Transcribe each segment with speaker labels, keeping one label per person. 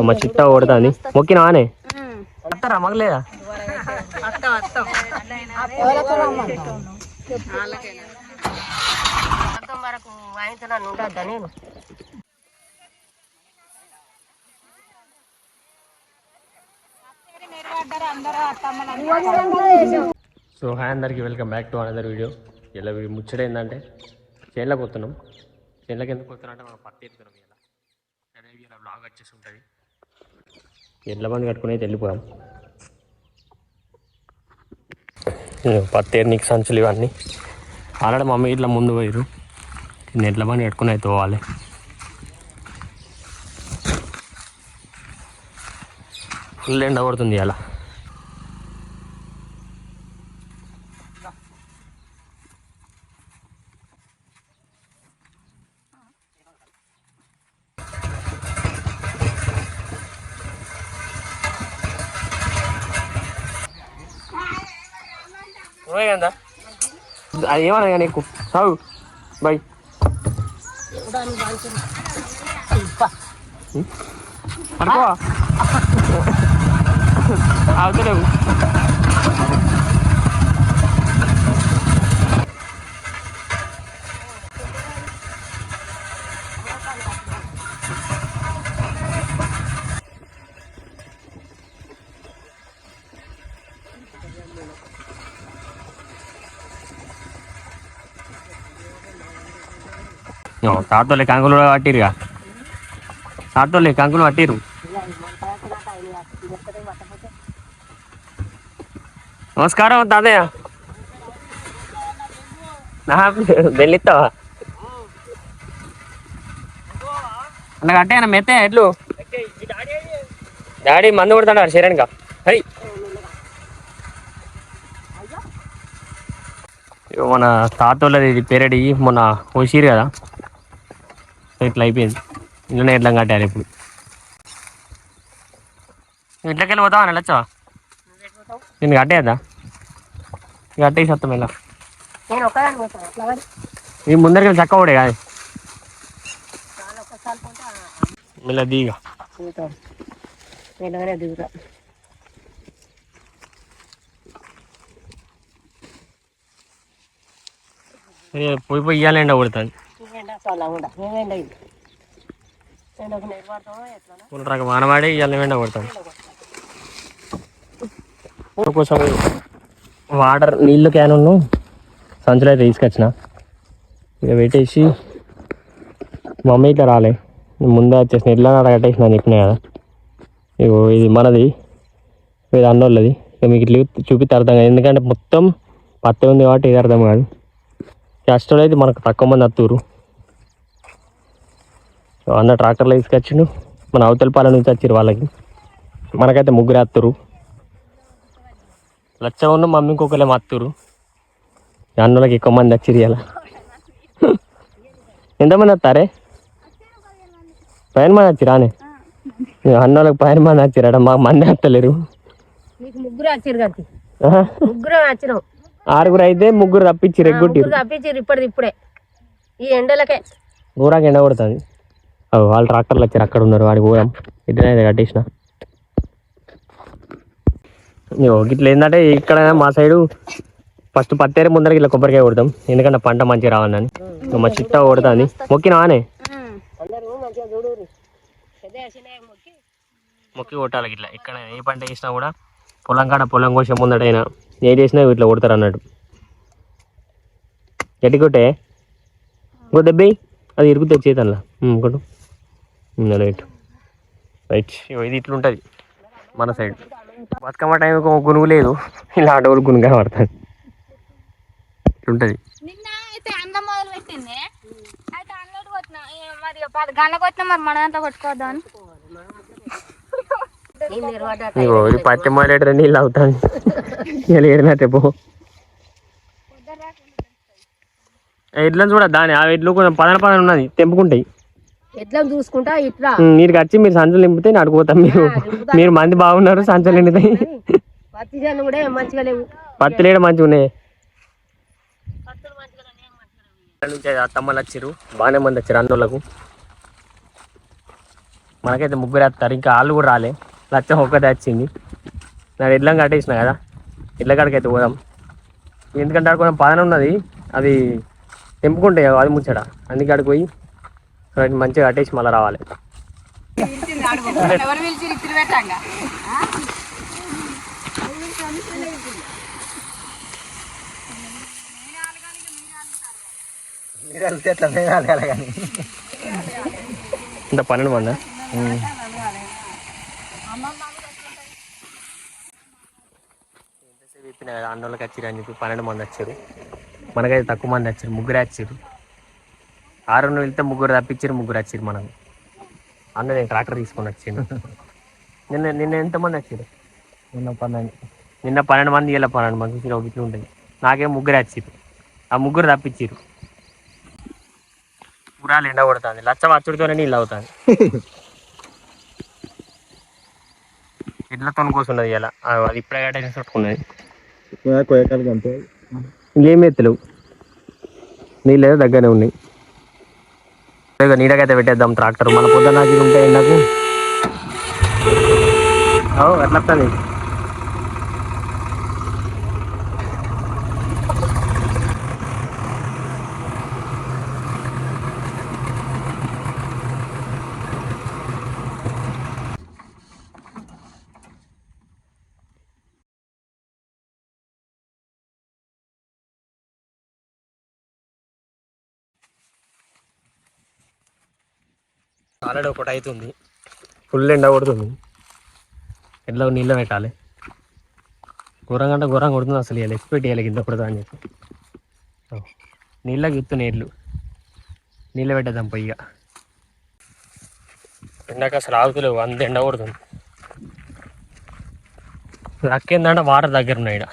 Speaker 1: మా చిట్ట కొడుతుంది మొక్కిన ఆనే వస్తారా మగలేదా
Speaker 2: వరకు వాయించడానికి ఉండద్దా నేను
Speaker 1: సో హాయ్ అందరికి welcome back to another video ఇలా ముచ్చట ఏంటంటే చేనులకు పోతున్నాం చేనులకు ఎందుకు వస్తున్నారంటే అంటే మనం పత్తి ఎత్తుతున్నాం ఇలా అదే ఇలా బ్లాగ్ వచ్చేసి ఉంటుంది. ఎడ్ల బండి కట్టుకుని అయితే వెళ్ళిపోయాం. ఇదిగో పత్తి నీకు సంచులు ఇవన్నీ. ఆల్రెడీ మమ్మీ ఇట్లా ముందు పోయారు నెట్ల ఎడ్ల బండి కట్టుకుని అయితే పోవాలి. ఫుల్ ఎండ పడుతుంది అలా కదా అది ఏమన్నా కానీ నీకు? సాగు బై. పడుకో. అవుతలేవు తాతోలే కంకులు కూడా పట్టిరుగా తాతోళ్ళే కంకులు పట్టిరు నమస్కారం తాతయ్య. వెళ్ళిస్తావా అలా కట్టేయన మెత్తే ఎట్లు? డాడీ మందు కొడతాడు శరణ్గా. హై మన తాతోళ్ళది ఇది పెరడి మొన్న పోసిరు కదా. ఇట్లా అయిపోయింది. ఇంట్లోనే ఎట్లా కట్టారు ఇప్పుడు. ఇంట్లోకి వెళ్ళి పోతావా వెళ్ళొచ్చా నేను కట్టేద్దా కట్టేసి వస్తాం ఇలా ఈ ముందరికి చక్క కూడా కాదు ఇలా దిగా.
Speaker 2: దిగుతాం.
Speaker 1: పోయి పోయి ఇవ్వాలి ఎండ కొడుతుంది.
Speaker 2: ఎండ చాలా ఉండ మేమేండ ఇది ఎండకు నిర్వాడతామో ఎట్లా
Speaker 1: రకం వానవాడే ఎండ కోసం వాటర్ నీళ్ళు క్యాను సంచులు అయితే తీసుకొచ్చిన. ఇక పెట్టేసి మమ్మీ ఇట్లా రాలే. ముందే వచ్చేసిన ఇట్లా అక్కడ కట్టేసిన అని చెప్పినా కదా. ఇగో ఇది మనది ఇది అన్నోళ్ళది. ఇక మీకు ఇట్లా చూపిస్తే అర్థం కాదు. ఎందుకంటే మొత్తం పత్తి ఉంది కాబట్టి ఇది అర్థం కాదు. కష్టం అయితే మనకు తక్కువ మంది అత్తూరు అన్న ట్రాక్టర్లో తీసుకొచ్చిండు. మన అవతలపాలెం నుంచి వచ్చిరు వాళ్ళకి. మనకైతే ముగ్గురు అత్తురు లచ్చ ఉన్న మమ్మీ ఇంకొకరే అత్తురు అన్నోళ్ళకి ఎక్కువ మంది వచ్చిరు ఇలా ఎంతమంది వస్తారే? పైన మంది వచ్చిరానే అన్నోళ్ళకి పైన మంది వచ్చిరాడ మాకు మంది వస్తలేరు
Speaker 2: నీకు ముగ్గురు వచ్చారు కదా
Speaker 1: ఆహా.
Speaker 2: ముగ్గురు వచ్చినాం.
Speaker 1: ఆరుగురు అయితే ముగ్గురు తప్పించి రెగ్గొట్టిరు
Speaker 2: తప్పించారు ఇప్పటిది ఇప్పుడే. ఈ ఎండలకే.
Speaker 1: ఊరాకి ఎండ కొడుతుంది. వాళ్ళు ట్రాక్టర్లు వచ్చారు అక్కడ ఉన్నారు వాడికి పోయాం ఇట్లనే కట్టేసిన. ఇట్లా ఏంటంటే ఇక్కడ మా సైడు ఫస్ట్ పత్తేరే ముందరకి ఇట్లా కొబ్బరికాయ కొడతాం. ఎందుకంటే పంట మంచిగా రావాలని. మా చిట్ట కొడుతుంది. మొక్కిన
Speaker 2: మొక్కి
Speaker 1: కొట్టాలి ఇట్లా ఇక్కడ ఏ పంట వేసినా కూడా పొలం కాడ పొలం కోసే ముందటైనా ఏ చేసినా ఇట్లా కొడతారు అన్నట్టు. గట్టి కొట్టే? ఇంకో దెబ్బ అది ఇరుగుతుంది చేతన్లా కొట్టు. రైట్ రైట్ ఇగో ఇది ఇట్లుంటుంది. మన సైడ్. బతుకమ్మ టైం ఒక గునుగు లేదు. ఇలా అడవులు గునుగా పడుతుంది ఇట్లుంటుంది.
Speaker 3: నిన్న అయితే అందం మొదలు పెట్టింది. అయితే అన్నట్టు కొట్టిన? ఏ మరి పది గంటలకు వచ్చినా మరి మన దాంట్లో కొట్టుకోవద్దా అని.
Speaker 2: ఈ నిర్వాడ
Speaker 1: ఇగో ఇది పత్తి మొదలెట్టు నీళ్ళు అవుతాను ఇలా ఏడినట్టే పో. ఎడ్లను చూడ దాని ఆ ఎడ్లు కొంచెం పదన పదన ఉన్నది. తెంపుకుంటాయి.
Speaker 2: ఎట్లా చూసుకుంటా ఇట్లా.
Speaker 1: మీరు వచ్చి మీరు సంచులు నింపితే నేను అడుగుతాం మీరు. మీరు మంది బాగున్నారు సంచులు నిండుతాయి.
Speaker 2: పత్తి చేను కూడా మంచిగా లేవు.
Speaker 1: పత్తి లేడు మంచిగా ఉన్నాయి. నుంచి అత్తమ్మలు వచ్చారు బాగానే మంది వచ్చారు అన్నోళ్ళకు. మనకైతే ముగ్గురు వేస్తారు. ఇంకా వాళ్ళు కూడా రాలే. లచ్చం ఒక్కటే వచ్చింది. నాకు ఎడ్లం కట్టేసిన కదా. ఎడ్ల కాడికి అయితే పోదాం. ఎందుకంటే అక్కడ కొంచెం పదన ఉన్నది. అది తెంపుకుంటాయి కదా, అది ముచ్చట. అందుకే పోయి వాటిని మంచిగా కట్టేసి మళ్ళీ రావాలి. ఇంత పన్నెండు మంది? చెప్పిన కదా అన్నోళ్ళకి వచ్చారు అని చెప్పి పన్నెండు మంది వచ్చారు. మనకైతే తక్కువ మంది వచ్చారు ముగ్గురే వచ్చారు. ఆరు వెళ్తే ముగ్గురు తప్పించారు ముగ్గురు వచ్చారు మనకు అన్న నేను ట్రాక్టర్ తీసుకొని వచ్చిండు. నిన్న నిన్న ఎంతమంది వచ్చారు
Speaker 4: నిన్న పన్నెండు.
Speaker 1: నిన్న పన్నెండు మంది ఇలా పన్నెండు మంది ఇట్లా ఇట్లా ఉంటుంది. నాకేం ముగ్గురే వచ్చారు ఆ ముగ్గురు తప్పించారు పురాలు ఎండ కొడుతుంది. లచ్చ వచ్చుడితోనే నీళ్ళు అవుతుంది ఇట్లతో కూర్చున్నది ఇలా అది ఇప్పుడే కట్టేసి చుట్టుకున్నది
Speaker 4: కొయ్యకాలకి అంతే
Speaker 1: ఇంకేం ఎత్తులేవు నీళ్ళు దగ్గరనే ఉన్నాయి. నీడకైతే పెట్టేద్దాం ట్రాక్టర్. మన పొద్దున్న నాకు ఉంటే ఎండకు ఓ, ఆల్రెడీ ఒకటి అవుతుంది ఫుల్ ఎండ కొడుతుంది. ఎట్లా నీళ్ళు పెట్టాలి. ఘోరంగా అంటే ఘోరంగా కొడుతుంది అసలు ఇలా ఎక్స్పెక్ట్ చేయాలి కింద కొడతా అని చెప్పి. నీళ్ళకి ఎత్తు నీళ్ళు నీళ్ళు పెట్టేద్దాం పొయ్యిగా ఎండక అసలు ఆగుతలేవు. అంత ఎండ కొడుతుంది. అక్కేందంటే వాటర్ దగ్గర ఉన్నాయి ఈడ.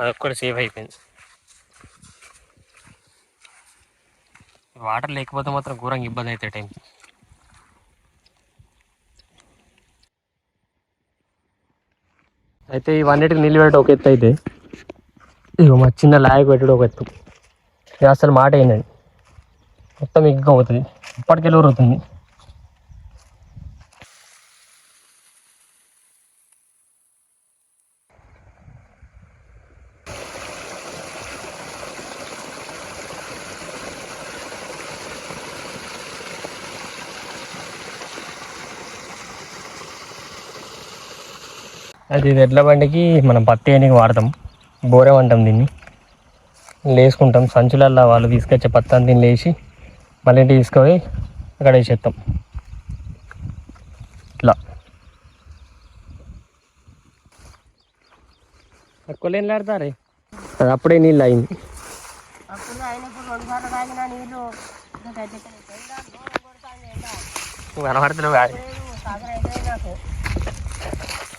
Speaker 1: అదొక్కటి సేఫ్ అయిపోయింది. వాటర్ లేకపోతే మాత్రం ఘోరంగా ఇబ్బంది అవుతాయి టైం అయితే ఇవన్నిటికి నీళ్ళు పెట్టడం ఒక ఎత్తు అయితే. ఇక మా చిన్న లాయకు పెట్టడం ఒక ఎత్తు. అసలు మాట ఏంటండి మొత్తం ఎగ్గా అవుతుంది. ఇప్పటికెళ్ళి ఊరుతుంది అది ఇది ఎడ్ల బండికి మనం పత్తి వేయడానికి వాడతాం. బోరం అంటాం దీన్ని. లేసుకుంటాం. సంచులల్లో వాళ్ళు తీసుకొచ్చే పత్తి అంతా దీన్ని లేచి మళ్ళీ తీసుకొని అక్కడ వేసేస్తాం ఇట్లా. తక్కువ లేని అది అప్పుడే నీళ్ళు అయింది
Speaker 2: అప్పుడు అయినప్పుడు రెండు సార్లు తాగిన నీళ్ళు ఇంకా గడ్డి ఎక్కడ ఎండ ఘోరం కొడుతుంది ఎండ
Speaker 1: నువ్వు కనబడతలేవు కాదు
Speaker 2: లేదు, సాగర్ అయిపోయింది నాకు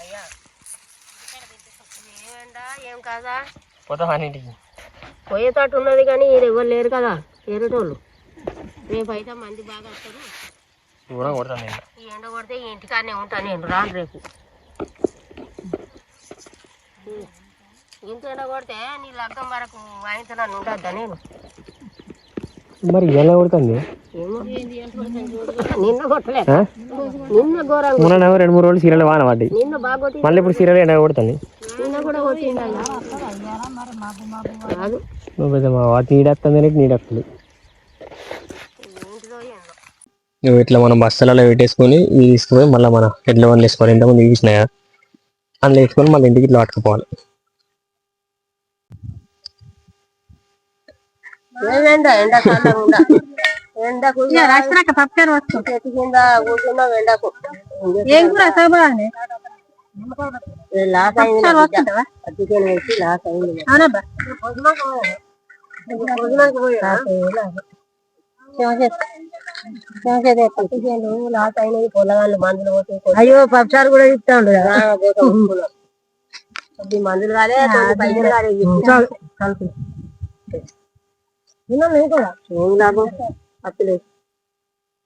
Speaker 2: అయ్యా ఏం కాదా?
Speaker 1: పోతాం అన్నింటికి?
Speaker 2: పోయేటట్టు ఉన్నది కానీ ఈడ ఎవరు లేరు కదా ఏరేటోళ్ళు. రేపు అయితే మంది బాగా వస్తారు.
Speaker 1: దూరం కొడతాను నేను.
Speaker 2: ఈ ఎండ కొడితే ఈ ఇంటికాడనే ఉంటాను నేను రాను రేపు. ఇంత ఎండ కొడితే నీ లగ్గం వరకు నన్ను ఉండద్దా నేను?
Speaker 1: మరి ఎలా కొడుతుంది?
Speaker 2: నిన్న కొట్టలే? నిన్న ఘోరంగా
Speaker 1: మొన్న రెండు మూడు రోజులు సీరియల్ వాన పడ్డాయి
Speaker 2: నిన్న బాగా కొట్టి
Speaker 1: మళ్ళీ ఇప్పుడు సీరియల్ ఎండ కొడుతుంది.
Speaker 2: కూడా కాదు.
Speaker 1: నువ్వు ఇట్లా మనం బస్తలలో పెట్టేసుకొని ఇవి తీసుకుపోయి మళ్ళీ మన ఎడ్ల వన్లు వేసుకోవాలి ఇంతకుముందు చూసినాయా అందులో వేసుకొని మళ్ళీ ఇంటికి ఇట్లా పట్టుకుపోవాలి.
Speaker 2: ఎండకు
Speaker 3: ఏం కూర
Speaker 2: లాస్ అయింది వేసి లాస్ అయింది పొలగాళ్ళు మందులు పోతే అయ్యో పప్సారు కూడా ఇస్తాడు కొద్ది మందులు కాలే పైసలు కాలే కలిపి. ఏం లాభం అప్పులేదు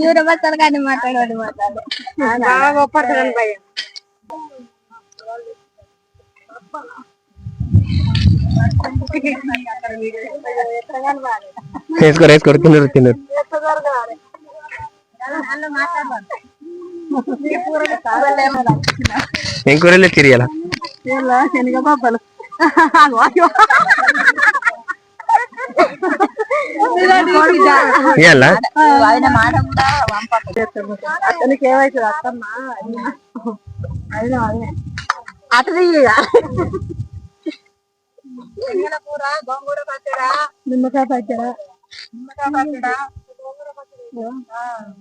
Speaker 3: ఎవరు బస్తాలు కానీ మాట్లాడవాడు మాట్లాడు బాగా గొప్పడతాడు భయ
Speaker 1: వేసుకోరు వేసుకోరు తిన్నారు తిన్నారు ఏం కూరలే తిరియాల
Speaker 3: శనగ పాపలు
Speaker 1: ఇయ్యాలా?
Speaker 3: ఆయన మాట కూడా అతనికి ఏమైతుంది అత్తమ్మ? అతది కూర గోంగూర పచ్చడా. నిమ్మకాయ పచ్చడా. నిమ్మకాయ పచ్చడా. గోంగూర పచ్చడా చేయాలి గోంగూర పచ్చడి ఎవరన్నారు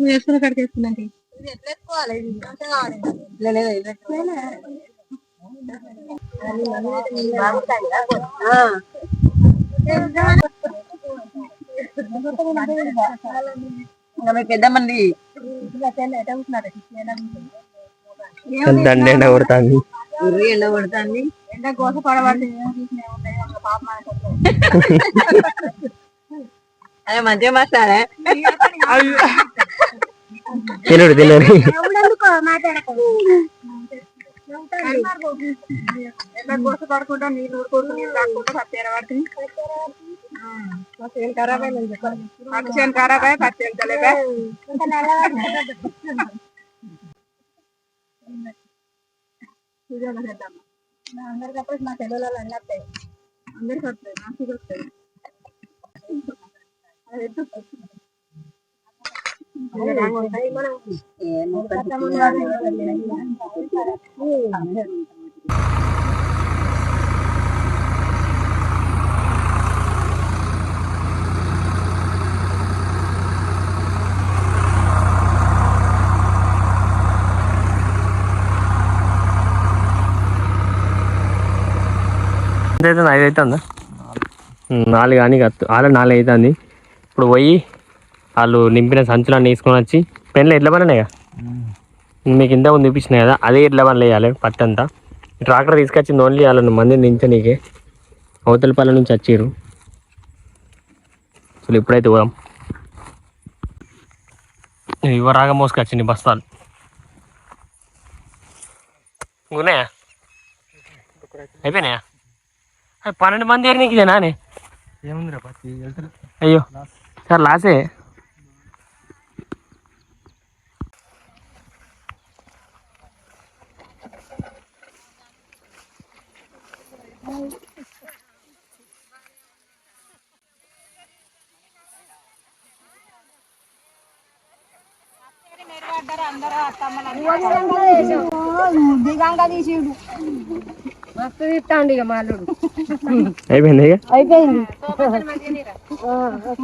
Speaker 3: వేసుకున్న కాడికి వేసుకున్నాండి ఇది ఎట్లా వేసుకోవాలి ఇది మంచిగా కావాలి లేదు ఇది పెద్ద మంది
Speaker 1: దండ ఎండ కొడుతుంది?
Speaker 3: ఎండ కొడుతుంది. ఎండ కోస అదే మంచిగా మాట్లాడే.
Speaker 1: తినడు తినడు.
Speaker 3: ఎండ కోస పడకుండా నీళ్ళు ఊరుకోకుండా నీళ్ళు రాకుండా పచ్చి ఖరాబ్ అయ్యింది పచ్చి ఖరాబ్ అయ్యి పచ్చి ఎంతలేదా అందరికి అప్పుడు మా తెలుగులో అన్నీ వస్తాయి. అందరికి వస్తాయి నాకు వస్తాయి. అది ఎత్తు.
Speaker 1: ఎంత అవుతుంది ఐదు అవుతుందా నాలుగు. కానీ ఆల్రెడీ నాలుగు అవుతుంది ఇప్పుడు పోయి వాళ్ళు నింపిన సంచులన్నీ తీసుకొని వచ్చి పెన్లు ఎట్ల పనినాయిగా మీకు ఇంత ముందు చూపించినాయి కదా అదే ఎట్ల పనులు వేయాలి పట్టంతా ట్రాక్టర్ తీసుకొచ్చింది ఓన్లీ వాళ్ళని మందిని దించనీకే అవతల పల్లె నుంచి వచ్చిర్రు. అసలు ఇప్పుడైతే పోదాం. ఇవ్వరాగా మోసుకొచ్చింది బస్తాలు ఉన్నాయా అయిపోయినాయా? పన్నెండు మంది ఏరి నీకు ఇదేనా అని?
Speaker 4: ఏముందిరా పచ్చి
Speaker 3: దిగంగా తీసిడు.
Speaker 2: మస్తు తిట్టాండి ఇక మాలుడు
Speaker 1: అయిపోయింది
Speaker 2: అయిపోయింది.
Speaker 3: రేపు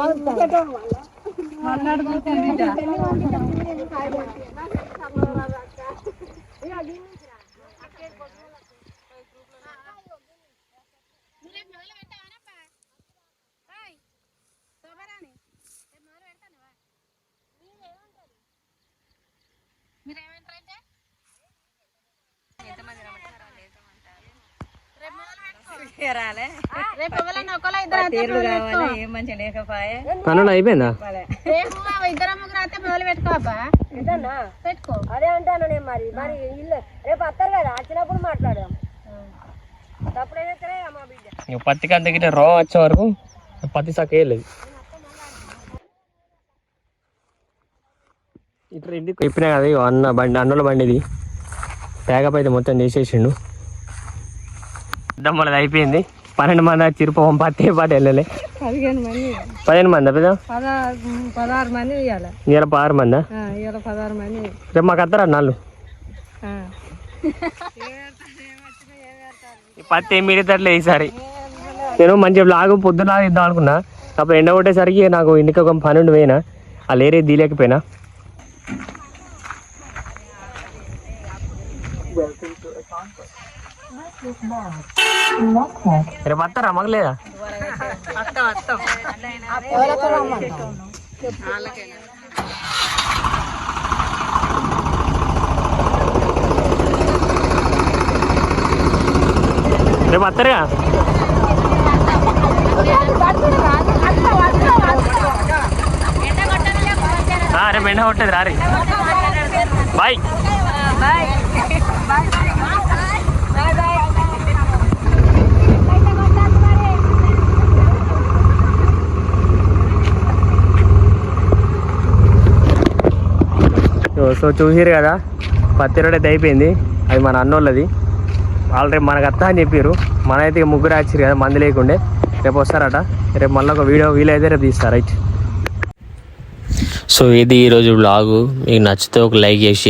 Speaker 1: అయిపోయిందా?
Speaker 3: పెట్టుకో
Speaker 2: అదే అంటాను నేను మరి. మరి ఇల్లు రేపు వస్తారు కదా వచ్చినప్పుడు మాట్లాడదాం. తప్పుడైతే మా బిడ్డ.
Speaker 1: ఇక పత్తి కంత గిట్ట రో వచ్చే వరకు పత్తి సక్క ఇట్లా ఇంటికి చెప్పినా కదా అన్న బండి అన్నల బండి ఇది ప్యాకప్ అయితే మొత్తం చేసేసిండు దమ్మలది అయిపోయింది. పన్నెండు మంది పోవం పత్తి పాటు వెళ్ళలే.
Speaker 2: పదిహేను మంది.
Speaker 1: పదిహేను మంది పెద్ద?
Speaker 2: పదహారు మంది ఇవ్వాలి
Speaker 1: ఇలా పదహారు మందా?
Speaker 2: ఇవాళ పదహారు మంది.
Speaker 1: రేపు మాకు వస్తారా నాళ్ళు? పత్తి ఏం మిగతాట్లే ఈసారి. నేను మంచి బ్లాగ్ పొద్దున ఇద్దాం అనుకున్నా. అప్పుడు ఎండ కొట్టేసరికి నాకు ఇంటికి ఒక పన్నెండు పోయినా. ఆ లేరే దీలేకపోయినా రేపు వస్తారా మాకు రేపు వస్తారా ఆ, రేపు ఎండ కొట్టేది రారి బాయ్. సో- సో చూసిరు కదా పత్తి రోడ్ అయితే అయిపోయింది. అది మన అన్నోళ్ళది. ఆల్రెడీ మనకు అత్త అని చెప్పారు మనైతే అయితే ముగ్గురు వచ్చారు కదా మంది లేకుండే. రేపు వస్తారట. రేపు మళ్ళీ ఒక వీడియో వీలైతే రేపు తీస్తారు రైట్. సో ఇది ఈరోజు బ్లాగు మీకు నచ్చితే ఒక లైక్ చేసి